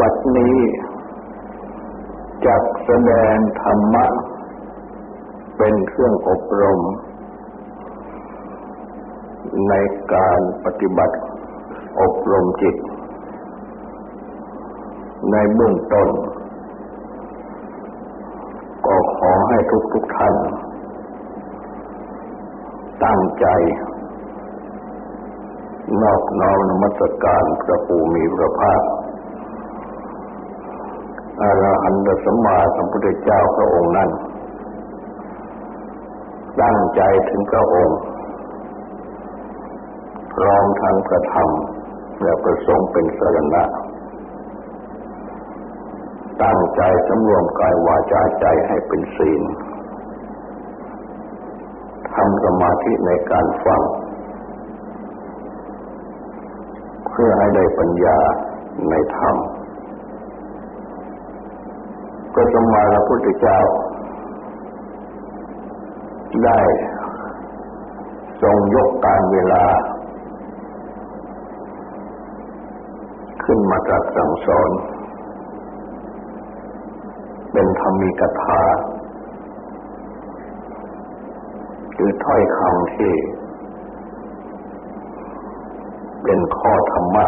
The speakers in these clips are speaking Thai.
บัดนี้จักแสดงธรรมะ เป็นเครื่องอบรม ในการปฏิบัติอบรมจิต ในเบื้องต้น ก็ขอให้ทุกทุกท่าน ตั้งใจ นอบน้อมนมัสการพระภูมิพระภาค อรหันตสัมมาสัมพุทธเจ้าพระองค์นั้นตั้งใจถึงพระองค์พร้อมทั้งกระทำและประสงค์เป็นสรณะ ตั้งใจสำรวมกายวาจาใจให้เป็นศีลทำสมาธิในการฟัง เพื่อให้ได้ปัญญาในธรรม พระสมมาพระพุทธเจ้า ได้ทรงยกการเวลา ขึ้นมาตรัสสั่งสอน เป็นธรรมิกถาคือถ้อยคำที่ เป็นข้อธรรมะ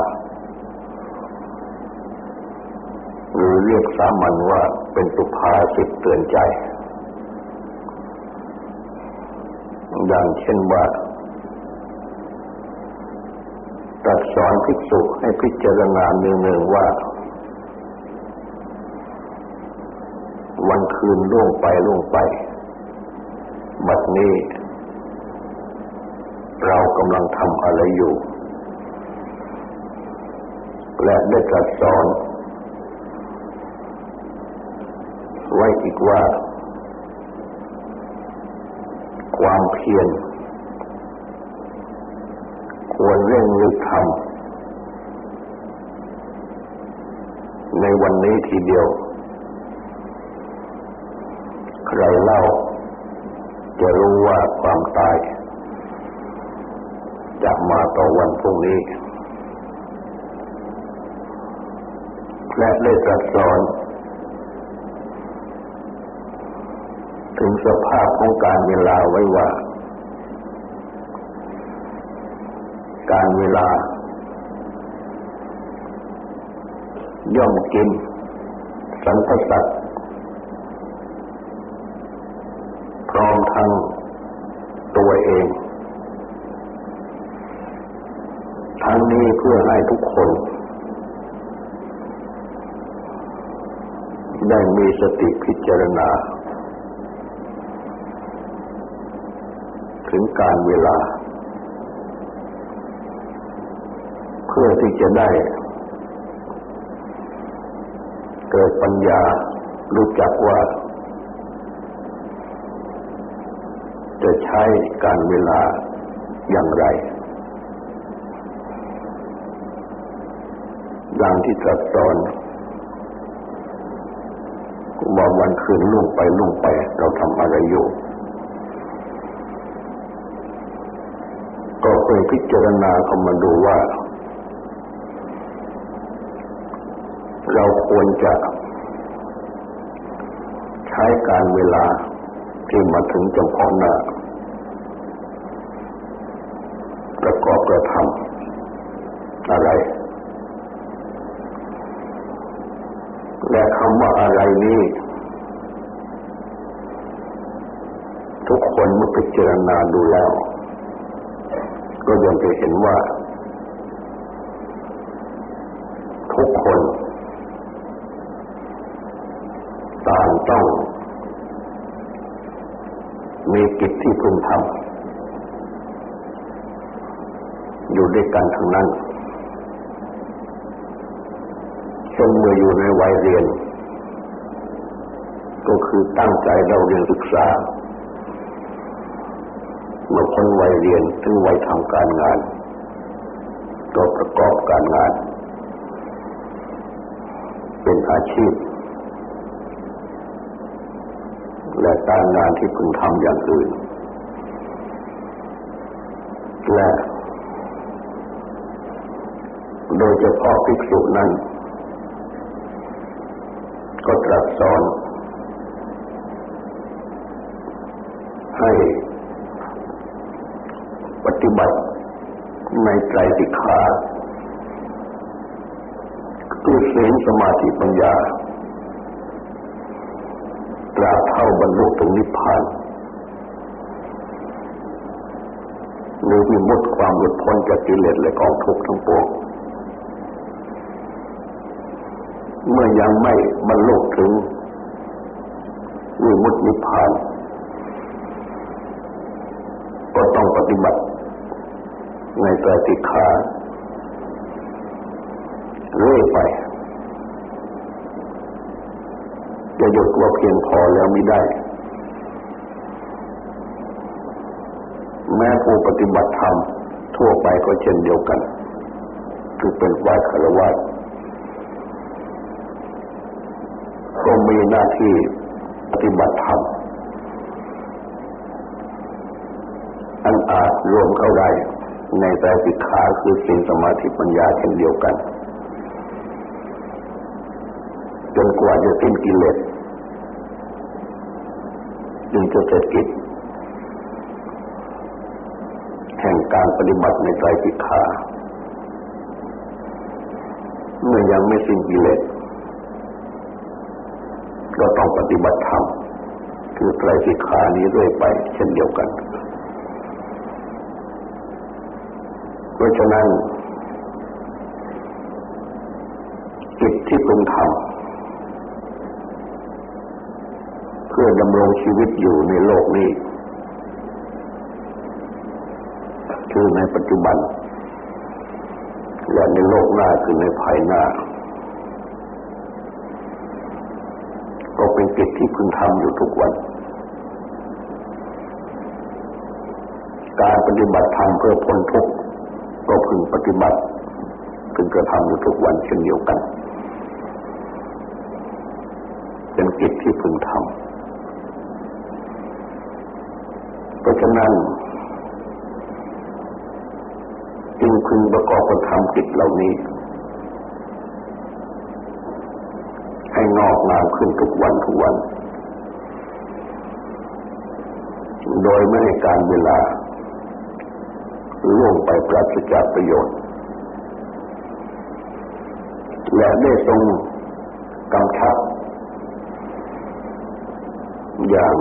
หรือเรียกสามัญว่าเป็นสุภาษิตเตือนใจ อย่างเช่นว่าตรัสสอนภิกษุให้พิจารณาเนืองๆว่า วันคืนล่วงไปล่วงไปบัดนี้ เรากำลังทำอะไรอยู่ และได้ตรัสสอน ไว้อีกว่า ความเพียรควรเร่งรีบทำในวันนี้ทีเดียว ใครเล่า จะรู้ว่าความตาย จะมาต่อวันพรุ่งนี้ และได้ตรัสสอนถึง สภาพของการเวลาไว้ว่า การเวลา ย่อมกิน สันพสัตพร้อมทั้งตัวเอง ทั้งนี้เพื่อให้ทุกคน ได้มีสติพิจารณา ถึงการเวลา เพื่อที่จะได้ เกิดปัญญารู้จักว่า จะใช้การเวลาอย่างไรอย่างที่ตรัสสอนว่าวันคืนล่วงไปล่วงไปเราทำอะไรอยู่ เคยพิจารณาเข้ามาดูว่า เราควรจะ ใช้การเวลาที่มาถึงจำเพาะหน้าประกอบกระทำอะไร และคำว่าอะไรนี้ ทุกคนเมื่อพิจารณาดูแล้ว ก็ยังจะเห็นว่า ทุกคนต่างต้อง มีกิจที่พึงทำอยู่ด้วยกันทั้งนั้นเช่นเมื่ออยู่ในวัยเรียน ก็คือตั้งใจเราเรียนศึกษา เมื่อคนวัยเรียนถึงวัยทำการงานก็ประกอบการงาน เป็นอาชีพ และการงานที่พึงทำอย่างอื่น และโดยเฉพาะภิกษุนั้น ก็ตรัสสอน ให้ปฏิบัติ ในไตรสิกขาคือศีลสมาธิปัญญาตราเท่าบรรลุถึงนิพพานหรือวิมุตติความหลุดพ้นจากกิเลสและกองทุกข์ทั้งปวงเมื่อยังไม่บรรลุถึงวิมุตตินิพพาน ก็ต้องปฏิบัติ ในใจติขาเรื่อยไป จะหยุดตัวเพียงพอแล้วไม่ได้ แม้ผู้ปฏิบัติธรรมทั่วไปก็เช่นเดียวกัน คือเป็นฝ่ายคารวะก็มีหน้าที่ปฏิบัติธรรมอันอาจรวมเข้าได้ ในใจสิกขาคือสิ่งสมาธิปัญญาเช่นเดียวกัน จนกว่าจะสิ้นกิเลสจึงจะเสร็จกิจแห่งการปฏิบัติในใจสิกขาเมื่อยังไม่สิ้นกิเลสก็ต้องปฏิบัติธรรมคือไตรสิกขานี้เรื่อยไป เช่นเดียวกัน เพราะฉะนั้นกิจที่พึงทำเพื่อดำรงชีวิตอยู่ในโลกนี้ คือในปัจจุบัน และในโลกหน้าคือในภายหน้า ก็เป็นกิจที่พึงทำอยู่ทุกวัน การปฏิบัติธรรมเพื่อพ้นทุกข์ ก็พึงปฏิบัติพึงกระทำอยู่ทุกวันเช่นเดียวกัน เป็นกิจที่พึงทำเพราะฉะนั้นจึงพึงประกอบกระทำกิจเหล่านี้ ให้งอกงามขึ้นทุกวันทุกวัน โดยไม่ให้การเวลา ล่วงไปปราศจากประโยชน์ และได้ทรงกำชับ อย่าง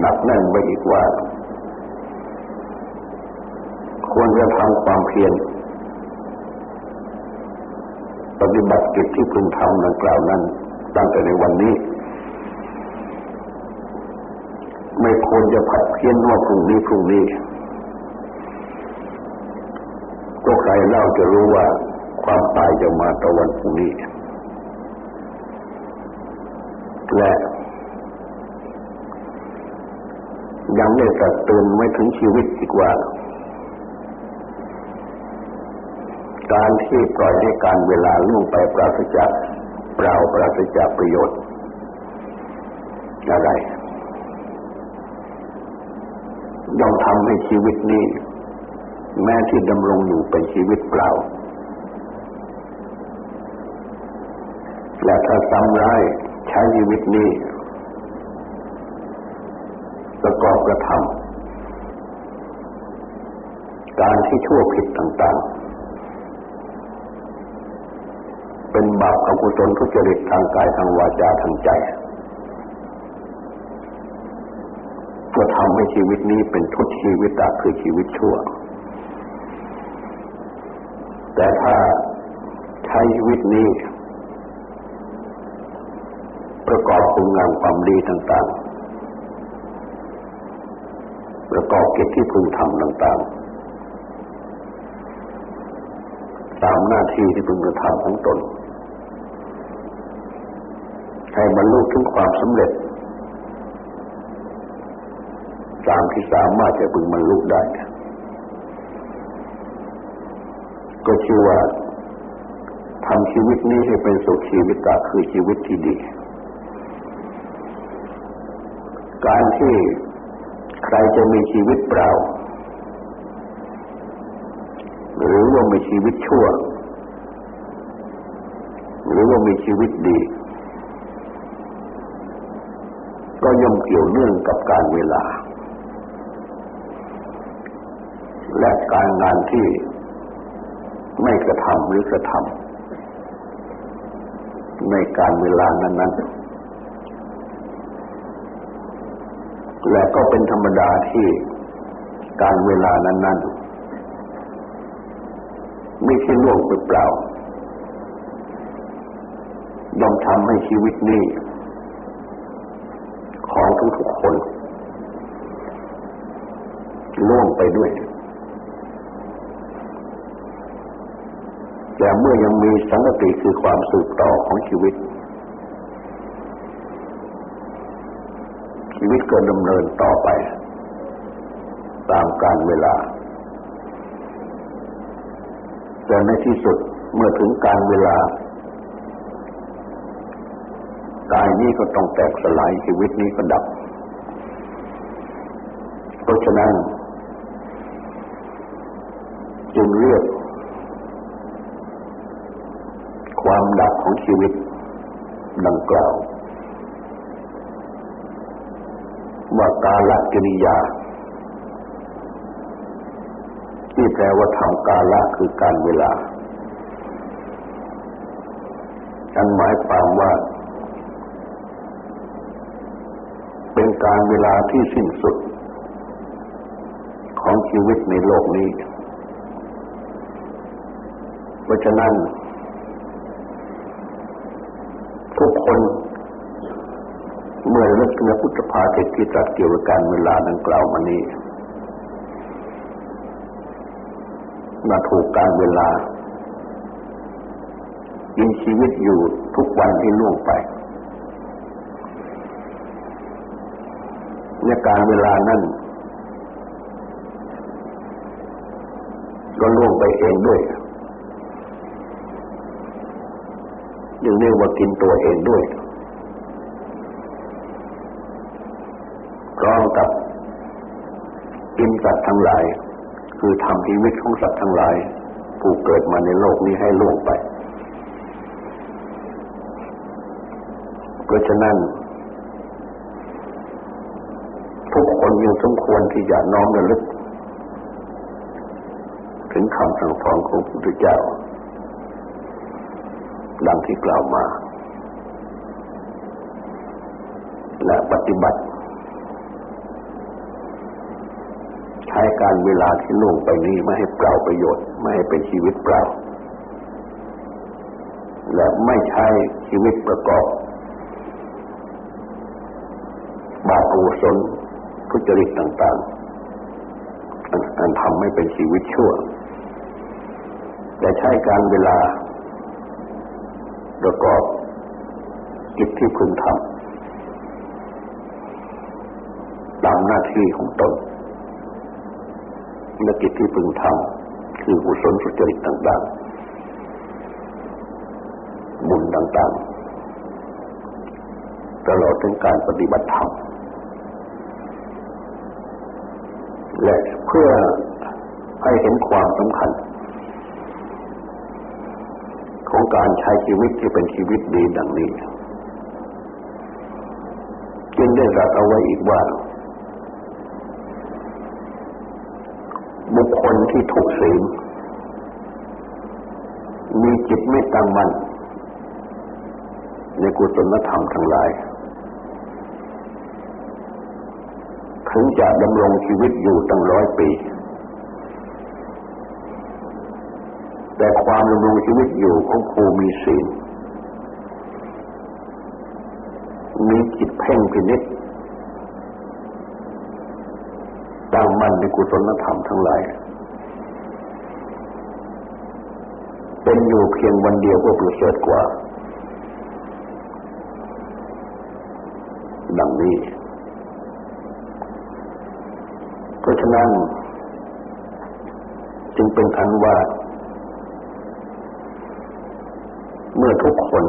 หนักแน่นไว้อีกว่า ควรจะทำความเพียรปฏิบัติกิจที่พึงทำดังกล่าวนั้น ตั้งแต่ในวันนี้ ไม่ควรจะผัดเพี้ยนว่าพรุ่งนี้พรุ่งนี้ก็ใค รเล่าจะรู้ว่าความตายจะมาตะวันพรุ่งนี้ และยังได้ตัดเตือนไม่ถึงชีวิตอีกว่า การที่ปล่อยให้การเวลาล่วงไปปราศจากเปล่าปราศจากประโยชน์อะไรย่อมทำให้ชีวิตนี้ แม้ที่ดำรงอยู่เป็นชีวิตเปล่า และถ้าซ้ำร้ายใช้ชีวิตนี้ ประกอบกระทำการที่ชั่วผิดต่างๆ เป็นบาปอกุศลทุจริตทางกายทางวาจาทางใจก็ทำให้ชีวิตนี้เป็นทุกชีวิตตาคือชีวิตชั่ว แต่ถ้าใช้ชีวิตนี้ ประกอบคุณงามความดีต่าง ๆ ประกอบกิจที่พึงทำต่าง ๆ ตามหน้าที่ที่พึงกระทำของตน ให้บรรลุถึงความสำเร็จตามที่สามารถจะพึงบรรลุได้ ก็ชื่อว่าทำชีวิตนี้ให้เป็นสุขชีวิตตาคือชีวิตที่ดี การที่ใครจะมีชีวิตเปล่า หรือว่ามีชีวิตชั่ว หรือว่ามีชีวิตดี ก็ย่อมเกี่ยวเนื่องกับการเวลา และการงานที่ ไม่กระทำหรือกระทำในการเวลานั้นๆ และก็เป็นธรรมดาที่การเวลานั้นๆ ไม่ใช่ล่วงไปเปล่าย่อมทำให้ชีวิตนี้ ของทุกๆคนล่วงไปด้วย แต่เมื่อยังมีสังติคือความสืบต่อของชีวิต ชีวิตก็ดำเนินต่อไป ตามกาลเวลา แต่ในที่สุดเมื่อถึงการเวลากายนี้ก็ต้องแตกสลายชีวิตนี้ก็ดับ เพราะฉะนั้น จึงเรียกความดับของ ชีวิตดังกล่าวว่ากาลกิริยา ที่แปลว่าทำกาละคือการเวลาอันหมายความว่า เป็นการเวลาที่สิ้นสุด ของชีวิตในโลกนี้ เพราะฉะนั้น ทุกคนเมื่อเลิกในพุทธภาษิตที่ตรัสเกี่ยวกับการเวลาดังกล่าวมานี้มาถูกการเวลายินชีวิตอยู่ทุกวันที่ล่วงไปในการเวลานั้นก็ล่วงไปเองด้วย ยังเรียกว่ากินตัวเองด้วยพร้อมกับกินสัตว์ทั้งหลาย คือทำชีวิตของสัตว์ทั้งหลาย ผู้เกิดมาในโลกนี้ให้ล่วงไป เพราะฉะนั้น ทุกคนยังสมควรที่จะน้อมระลึก ถึงคำสั่งสอนของพระพุทธเจ้า ดังที่กล่าวมา และปฏิบัติ ใช้การเวลาที่ล่วงไปนี้ไม่ให้เปล่าประโยชน์ ไม่ให้เป็นชีวิตเปล่า และไม่ใช้ชีวิตประกอบ บาปอกุศลทุจริตต่างๆอันทำให้เป็นชีวิตชั่ว แต่ใช้การเวลา ประกอบกิจที่พึงทำตามหน้าที่ของตนและกิจที่พึงทำคือกุศลสุจริตต่างๆ บุญต่างๆ ตลอดถึงการปฏิบัติธรรม และเพื่อให้เห็นความสำคัญ ของการใช้ชีวิตที่เป็นชีวิตดีดังนี้ จึงได้รัสเอาไว้อีกว่า บุคคลที่ถูกศีลมีจิตไม่ตั้งมั่นในกุศลธรรมทั้งหลาย ถึงจะดำรงชีวิตอยู่ตั้งร้อยปี แต่ความดำรงชีวิตอยู่ของครูมีศีลมีจิตเพ่งพินิษตั้งมั่นในกุศลธรรมทั้งหลาย เป็นอยู่เพียงวันเดียวก็ประเสริฐกว่า ดังนี้ เพราะฉะนั้น จึงเป็นอันว่า เมื่อทุกคน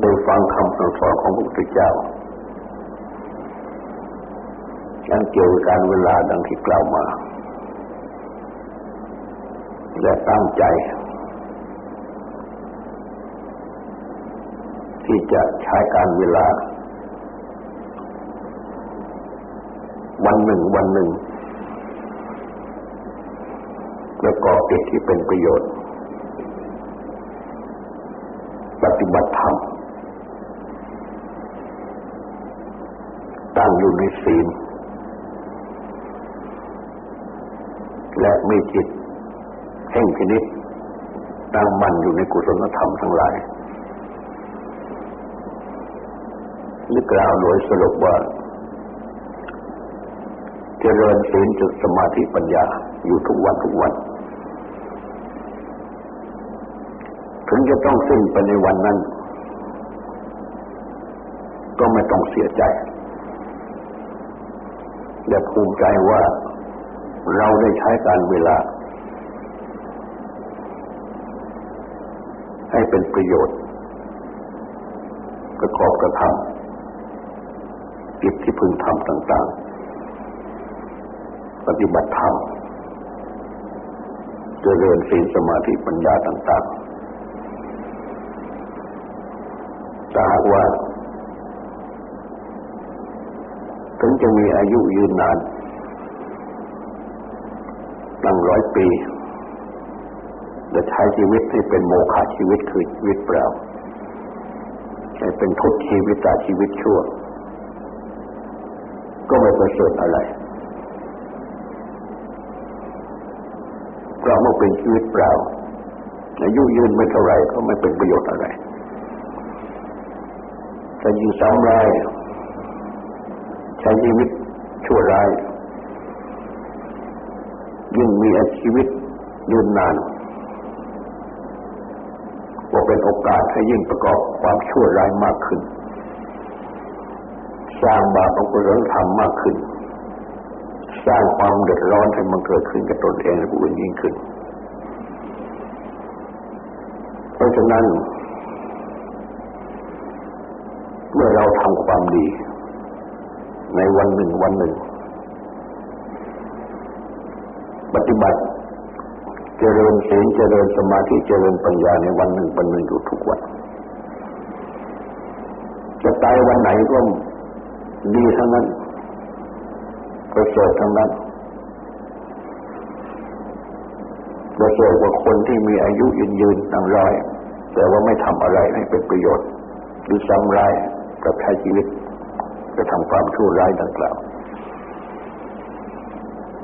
ได้ฟังคำสั่งสอนของพระพุทธเจ้าอันเกี่ยวกับการเวลาดังที่กล่าวมา และตั้งใจ ที่จะใช้การเวลา วันหนึ่งวันหนึ่ง ประกอบกิจที่เป็นประโยชน์ ปฏิบัติธรรมตั้งอยู่ในศีลและมีจิตแห่งพินิษตั้งมั่นอยู่ในกุศลธรรมทั้งหลายนึกกล่าวโดยสรุปว่า เจริญศีลจุดสมาธิปัญญาอยู่ทุกวันทุกวัน ถึงจะต้องสิ้นไปในวันนั้น ก็ไม่ต้องเสียใจและภูมิใจว่าเราได้ใช้การเวลา ให้เป็นประโยชน์ประกอบกระทำกิจที่พึงทำต่าง ๆ ปฏิบัติธรรมเจริญศีลสมาธิปัญญาต่าง ๆถ้าหาก ว่า ถึงจะมีอายุยืนนานตั้งร้อยปีจะใช้ชีวิตให้เป็นโมฆะชีวิตคือชีวิตเปล่าให้เป็นทุกชีวิตตาชีวิตชั่ว ก็ไม่ประเสริฐอะไรเพราะมื่อเป็นชีวิตเปล่าอายุยืนไม่เท่าไรก็ไม่เป็นประโยชน์อะไร จะอยู่สามรายใช้ชีวิตชั่วร้าย ยิ่งมีชีวิตยืนนานก็เป็นโอกาสให้ยิ่งประกอบความชั่วร้ายมากขึ้น สร้างบาปอกุศลธรรมมากขึ้น สร้างความเดือดร้อนให้มันเกิดขึ้นกับตนเองและผู้อื่นยิ่งขึ้น เพราะฉะนั้น เมื่อเราทำความดี ในวันหนึ่งวันหนึ่ง ปฏิบัติเจริญศีลเจริญสมาธิเจริญปัญญาในวันหนึ่งวันหนึ่งอยู่ทุกวัน จะตายวันไหนก็ดีทั้งนั้นประเสริฐทั้งนั้นประเสริฐกว่าคนที่มีอายุยืนยืนตั้งร้อยแต่ว่าไม่ทำอะไรให้เป็นประโยชน์หรือซ้ำร้าย กับใช้ชีวิตจะทำความชั่วร้ายดังกล่าว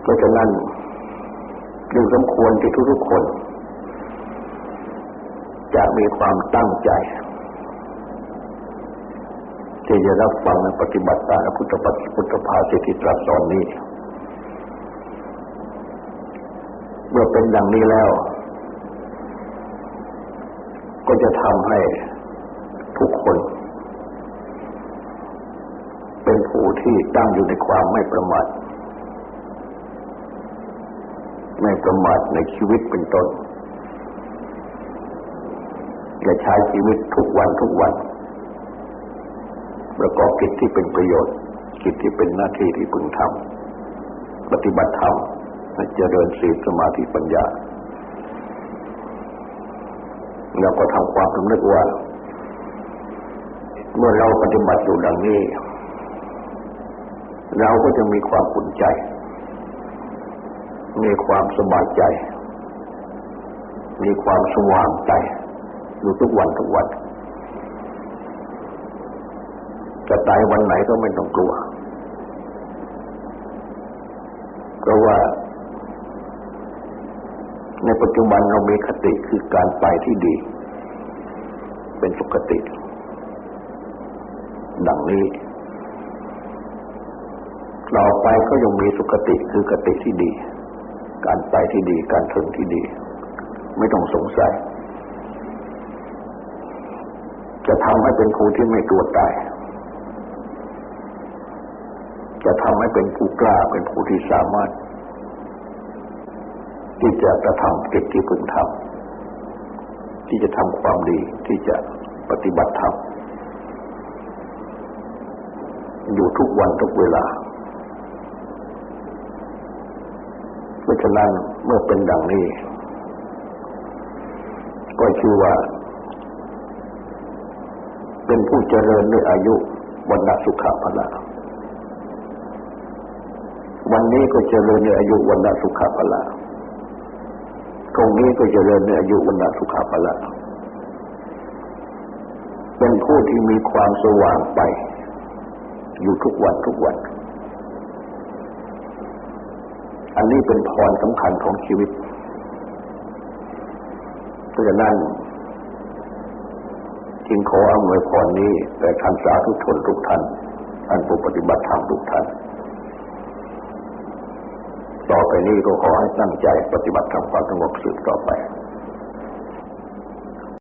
เพราะฉะนั้นจึงสมควรที่ทุกๆคน จะมีความตั้งใจ ที่จะรับฟังและปฏิบัติตามพุทธปัจพุทธภาสิทธิตรัสสอนนี้ เมื่อเป็นดังนี้แล้ว ก็จะทำให้ทุกคน เป็นผู้ที่ตั้งอยู่ในความไม่ประมาท ไม่ประมาทในชีวิตเป็นต้นจะใช้ชีวิตทุกวันทุกวัน ประกอบกิจที่เป็นประโยชน์ กิจที่เป็นหน้าที่ที่พึงทำปฏิบัติธรรมเจริญศีลสมาธิปัญญา แล้วก็ทำความสำนึกว่า เมื่อเราปฏิบัติอยู่ดังนี้ เราก็จะมีความอุ่นใจ มีความสบายใจ มีความสว่างใจอยู่ทุกวันทุกวันจะตายวันไหนก็ไม่ต้องกลัว เพราะว่า ในปัจจุบันเรามีคติคือการไปที่ดี เป็นสุขติ ดังนี้ ต่อไปก็ยังมีสุขติคือกติที่ดี การไปที่ดีการถึงที่ดี ไม่ต้องสงสัย จะทำให้เป็นผู้ที่ไม่ตัวตายจะทำให้เป็นผู้กล้าเป็นผู้ที่สามารถ ที่จะกระทำกิจที่พึงทำที่จะทำความดีที่จะปฏิบัติธรรมอยู่ทุกวันทุกเวลาเพราะฉะนั้นเมื่อเป็นดังนี้ ก็ชื่อว่า เป็นผู้เจริญด้วยอายุวันณสุขภาละวันนี้ก็เจริญในอายุวันณสุขภาละตรงนี้ก็เจริญในอายุวันณสุขภาละเป็นผู้ที่มีความสว่างไป อยู่ทุกวันทุกวัน อันนี้เป็นพรสำคัญของชีวิตเพราะฉะนั้นจึงขออำนวยพรนี้แต่ท่านสาธุชนทุกท่านท่านผู้ปฏิบัติธรรมทุกท่าน ต่อไปนี้ก็ขอให้ตั้งใจปฏิบัติธรรมความสงบสืบต่อไป